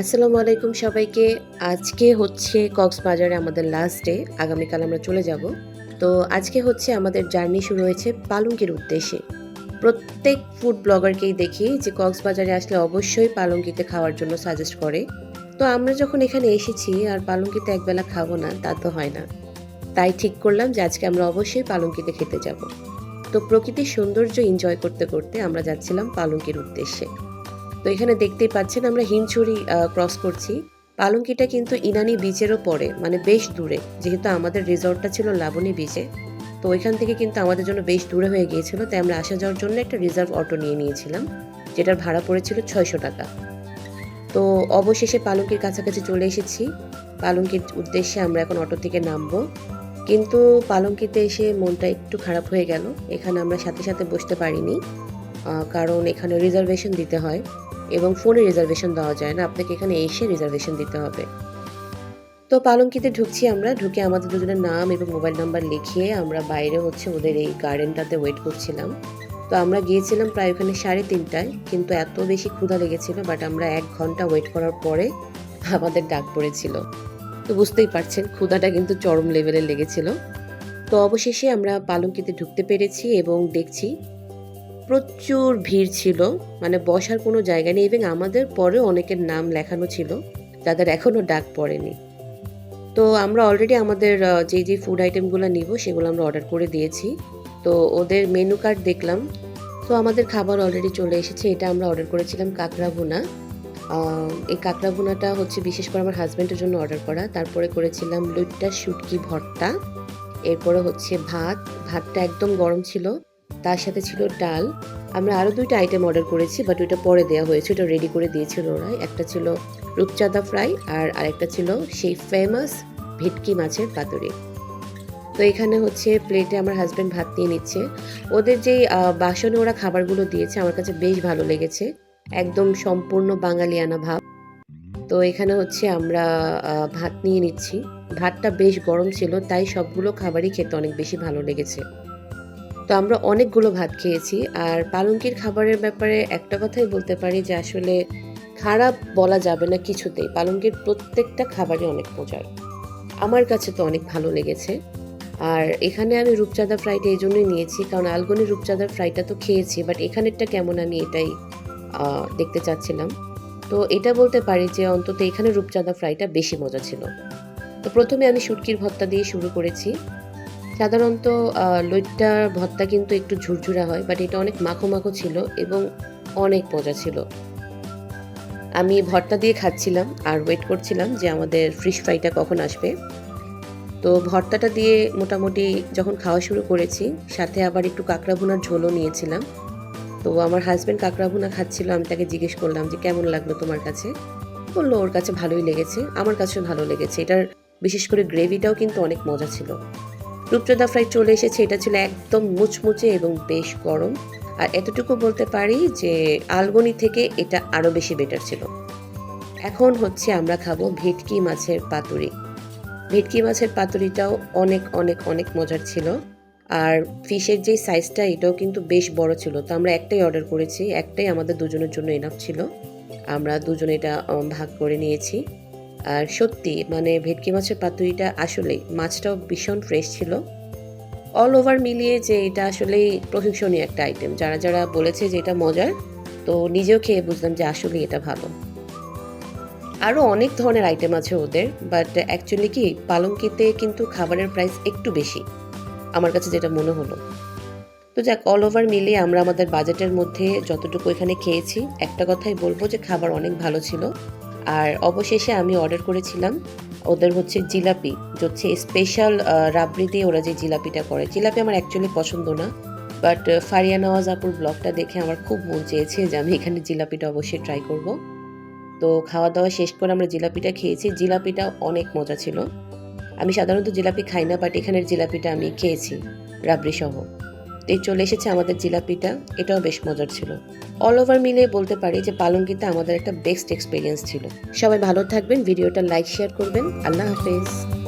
আসসালামু আলাইকুম সবাইকে। আজকে হচ্ছে কক্সবাজারে আমাদের লাস্ট ডে আগামীকাল আমরা চলে যাব। তো আজকে হচ্ছে আমাদের জার্নি শুরু হয়েছে পালঙ্কির উদ্দেশ্যে। প্রত্যেক ফুড ব্লগারকেই দেখি যে কক্সবাজারে আসলে অবশ্যই পালঙ্কিতে খাওয়ার জন্য সাজেস্ট করে। তো আমরা যখন এখানে এসেছি, আর পালঙ্কিতে একবেলা খাব না, তা তো হয় না। তাই ঠিক করলাম যে আজকে আমরা অবশ্যই পালঙ্কিতে খেতে যাব। তো প্রকৃতির সৌন্দর্য এনজয় করতে করতে আমরা যাচ্ছিলাম পালঙ্কির উদ্দেশ্যে। তো এখানে দেখতেই পাচ্ছেন আমরা হিমছড়ি ক্রস করছি। পালঙ্কিটা কিন্তু ইনানি বিচেরও পরে মানে বেশ দূরে। যেহেতু আমাদের রিসর্টটা ছিল লাবণী বিচে তো ওইখান থেকে কিন্তু আমাদের জন্য বেশ দূরে হয়ে গিয়েছিল। তাই আমরা আসা যাওয়ার জন্য একটা রিজার্ভ অটো নিয়ে নিয়েছিলাম, যেটার ভাড়া পড়েছিল ছয়শো টাকা। তো অবশেষে পালঙ্কির কাছাকাছি চলে এসেছি। পালঙ্কির উদ্দেশ্যে আমরা এখন অটো থেকে নামবো। কিন্তু পালঙ্কিতে এসে মনটা একটু খারাপ হয়ে গেল। এখানে আমরা সাথে সাথে বসতে পারিনি কারণ এখানে রিজার্ভেশন দিতে হয়। এবং ফোনে রিজার্ভেশন দেওয়া যায় না। আপনাকে এখানে এসে রিজার্ভেশন দিতে হবে। তো পালঙ্কিতে ঢুকছি আমরা। ঢুকে আমাদের দুজনের নাম এবং মোবাইল নাম্বার লিখিয়ে আমরা বাইরে হচ্ছে ওদের এই গার্ডেনটাতে ওয়েট করছিলাম। তো আমরা গিয়েছিলাম প্রায় ওখানে সাড়ে তিনটায়, কিন্তু এত বেশি ক্ষুধা লেগেছিল বাট আমরা এক ঘণ্টা ওয়েট করার পরে আমাদের ডাক পড়েছিল। তো বুঝতেই পারছেন, ক্ষুধাটা কিন্তু চরম লেভেলে লেগেছিল। তো অবশেষে আমরা পালঙ্কিতে ঢুকতে পেরেছি এবং দেখছি প্রচুর ভিড় ছিল মানে বসার কোনো জায়গা নেই এবং আমাদের পরেও অনেকের নাম লেখানো ছিল, যাদের এখনও ডাক পড়েনি। তো আমরা অলরেডি আমাদের যে যে ফুড আইটেমগুলো নিব, সেগুলো আমরা অর্ডার করে দিয়েছি। তো ওদের মেনু কার্ড দেখলাম। তো আমাদের খাবার অলরেডি চলে এসেছে, এটা আমরা অর্ডার করেছিলাম কাঁকড়া ভুনা। এই কাঁকড়া ভুনাটা হচ্ছে বিশেষ করে আমার হাজব্যান্ডের জন্য অর্ডার করা। তারপরে করেছিলাম লুটটা শুটকি ভর্তা। এরপরে হচ্ছে ভাত। ভাতটা একদম গরম ছিল। তার সাথে ছিল ডাল। আমরা আরও দুইটা আইটেম অর্ডার করেছি বাট ওইটা পরে দেওয়া হয়েছে, ওটা রেডি করে দিয়েছিল ওরা। একটা ছিল রূপচাঁদা ফ্রাই আর আরেকটা ছিল সেই ফেমাস ভেটকি মাছের পাতুরি। তো এখানে হচ্ছে প্লেটে আমার হাজব্যান্ড ভাত নিয়ে নিচ্ছে। ওদের যে বাসনে ওরা খাবারগুলো দিয়েছে, আমার কাছে বেশ ভালো লেগেছে। একদম সম্পূর্ণ বাঙালিয়ানা ভাব। তো এখানে হচ্ছে আমরা ভাত নিয়ে নিচ্ছি। ভাতটা বেশ গরম ছিল, তাই সবগুলো খাবারই খেতে অনেক বেশি ভালো লেগেছে। তো আমরা অনেকগুলো ভাত খেয়েছি। আর পালঙ্কির খাবারের ব্যাপারে একটা কথাই বলতে পারি যে, আসলে খারাপ বলা যাবে না কিছুতেই। পালঙ্কির প্রত্যেকটা খাবারই অনেক মজার। আমার কাছে তো অনেক ভালো লেগেছে। আর এখানে আমি রূপচাঁদা ফ্রাইটা এই জন্যই নিয়েছি, কারণ আলগনি রূপচাঁদার ফ্রাইটা তো খেয়েছি, বাট এখানেরটা কেমন আমি এটাই দেখতে চাচ্ছিলাম। তো এটা বলতে পারি যে, অন্তত এখানে রূপচাঁদা ফ্রাইটা বেশি মজা ছিল। তো প্রথমে আমি শুটকির ভর্তা দিয়ে শুরু করেছি। সাধারণত লইট্টার ভর্তা কিন্তু একটু ঝুরঝুরা হয় বাট এটা অনেক মাখো মাখো ছিল এবং অনেক মজা ছিল। আমি ভর্তা দিয়ে খাচ্ছিলাম আর ওয়েট করছিলাম যে আমাদের ফিশ ফ্রাইটা কখন আসবে। তো ভর্তাটা দিয়ে মোটামুটি যখন খাওয়া শুরু করেছি, সাথে আবার একটু কাঁকড়া ভুনার ঝোলও নিয়েছিলাম। তো আমার হাজব্যান্ড কাঁকড়া ভুনা খাচ্ছিল, আমি তাকে জিজ্ঞেস করলাম যে কেমন লাগল তোমার কাছে? বলল, ওর কাছে ভালোই লেগেছে, আমার কাছেও ভালো লেগেছে। এটার বিশেষ করে গ্রেভিটাও কিন্তু অনেক মজা ছিল। রূপচাঁদা ফ্রাই চলে এসেছে, এটা ছিল একদম মুচমুচে এবং বেশ গরম। আর এতটুকু বলতে পারি যে আলগনি থেকে এটা আরও বেশি বেটার ছিল। এখন হচ্ছে আমরা খাব ভেটকি মাছের পাতুরি। ভেটকি মাছের পাতুরিটাও অনেক অনেক অনেক মজার ছিল। আর ফিশের যে সাইজটা এটাও কিন্তু বেশ বড় ছিল। তো আমরা একটাই অর্ডার করেছি, একটাই আমাদের দুজনের জন্য এনাফ ছিল। আমরা দুজনে এটা ভাগ করে নিয়েছি। আর সত্যি মানে ভেটকি মাছের পাতুরিটা আসলেই, মাছটাও ভীষণ ফ্রেশ ছিল। অল ওভার মিলিয়ে যে এটা আসলেই প্রশংসনীয় একটা আইটেম যারা যারা বলেছে যে এটা মজার, তো নিজেও খেয়ে বুঝলাম যে আসলেই এটা ভালো। আরও অনেক ধরনের আইটেম আছে ওদের বাট অ্যাকচুয়ালি কি, পালঙ্কিতে কিন্তু খাবারের প্রাইস একটু বেশি। আমার কাছে যেটা মনে হলো। তো যাক অল ওভার মিলিয়ে আমরা আমাদের বাজেটের মধ্যে যতটুকু এখানে খেয়েছি, একটা কথাই বলব যে খাবার অনেক ভালো ছিল। আর অবশেষে আমি অর্ডার করেছিলাম, ওদের হচ্ছে জিলাপি, হচ্ছে স্পেশাল রাবড়ি দিয়ে ওরা যে জিলাপিটা করে। জিলাপি আমার অ্যাকচুয়ালি পছন্দ না বাট ফারিয়া নওয়াজ আপুর ব্লগটা দেখে আমার খুব মন চেয়েছে যে আমি এখানে জিলাপিটা অবশ্যই ট্রাই করব। তো খাওয়া দাওয়া শেষ করে আমরা জিলাপিটা খেয়েছি। জিলাপিটা অনেক মজা ছিল। আমি সাধারণত জিলাপি খাই না বাট এখানের জিলাপিটা আমি খেয়েছি রাবড়ি সহ এই চলে এসেছে আমাদের জিলাপিটা। এটাও বেশ মজার ছিল। অল ওভার মিলে বলতে পারি যে পালঙ্কিতে আমাদের একটা বেস্ট এক্সপিরিয়েন্স ছিল। সবাই ভালো থাকবেন, ভিডিওটা লাইক শেয়ার করবেন। আল্লাহ হাফেজ।